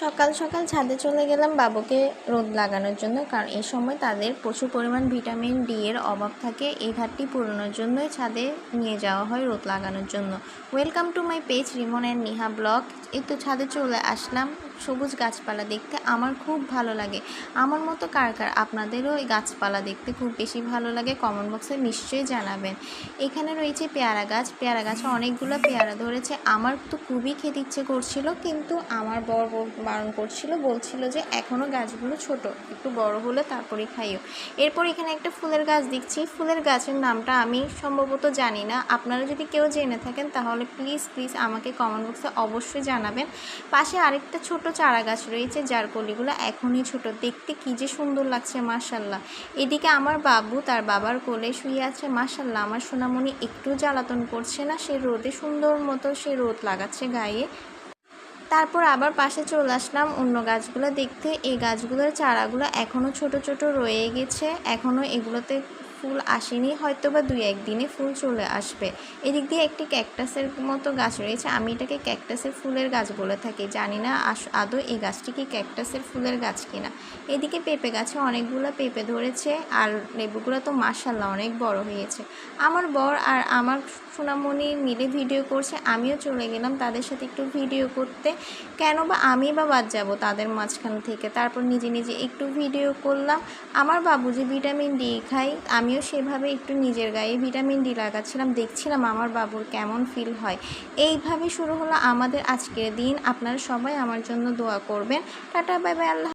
সকাল সকাল ছাদে চলে গেলাম বাবুকে রোদ লাগানোর জন্য, কারণ এই সময় তাদের প্রচুর পরিমাণ ভিটামিন ডি এর অভাব থাকে। এই ঘাটটি পূরণের জন্যই ছাদে নিয়ে যাওয়া হয় রোদ লাগানোর জন্য। Welcome to my page Rimon and Niha blog এই তো ছাদে চলে আসলাম। সবুজ গাছপালা দেখতে আমার খুব ভালো লাগে। আমার মতো কার কার? আপনাদেরও এই গাছপালা দেখতে খুব বেশি ভালো লাগে কমেন্ট বক্সে নিশ্চয়ই জানাবেন। এখানে রয়েছে পেয়ারা গাছ। পেয়ারা গাছে অনেকগুলো পেয়ারা ধরেছে। আমার তো খুবই খেতে ইচ্ছে করছিল, কিন্তু আমার বর বারণ করছিল, বলছিল যে এখনও গাছগুলো ছোট, একটু বড় হলে তারপরে খাইও। এরপর এখানে একটা ফুলের গাছ দেখছি। ফুলের গাছের নামটা আমি সম্ভবত জানি না। আপনারা যদি কেউ জেনে থাকেন, তাহলে প্লিজ প্লিজ আমাকে কমেন্ট বক্সে অবশ্যই জানাবেন। পাশে আরেকটা ছোট চারা গাছ রয়েছে, যার কলিগুলো এখনই ছোট। দেখতে কী যে সুন্দর লাগছে মার্শাল্লাহ এদিকে আমার বাবু তার বাবার কোলে শুয়ে আছে মার্শাল্লাহ আমার সোনামণি একটু জ্বালাতন করছে না, সে রোদে সুন্দর মতো সে রোদ লাগাচ্ছে গায়ে। তারপর আবার পাশে চলে আসলাম অন্য গাছগুলো দেখতে। এই গাছগুলোর চারাগুলো এখনও ছোট ছোট রয়ে গেছে, এখনও এগুলোতে ফুল আসেনি হয়তো বা দুই একদিনে ফুল চলে আসবে। এদিক দিয়ে একটি ক্যাকটাসের মতো গাছ রয়েছে। আমি এটাকে ক্যাকটাসের ফুলের গাছ বলে থাকি। জানি না আদৌ এই গাছটি কি ক্যাকটাসের ফুলের গাছ কিনা। এদিকে পেঁপে গাছে অনেকগুলো পেঁপে ধরেছে, আর লেবুগুলো তো মাসাল্লাহ অনেক বড় হয়েছে। আমার বর আর আমার সোনামণি মিলে ভিডিও করছে, আমিও চলে গেলাম তাদের সাথে একটু ভিডিও করতে। কেন বা আমি বা বাদ যাব তাদের মাঝখান থেকে? তারপর নিজে নিজে একটু ভিডিও করলাম। আমার বাবু যে ভিটামিন ডি খাই আমিও সেভাবে একটু নিজের গায়ে ভিটামিন ডি লাগাচ্ছিলাম। দেখছিলাম আমার বাবুর কেমন ফিল হয়। এইভাবে শুরু হলো আমাদের আজকের দিন। আপনারা সবাই আমার জন্য দোয়া করবেন। টাটা বাই বাই আল্লাহ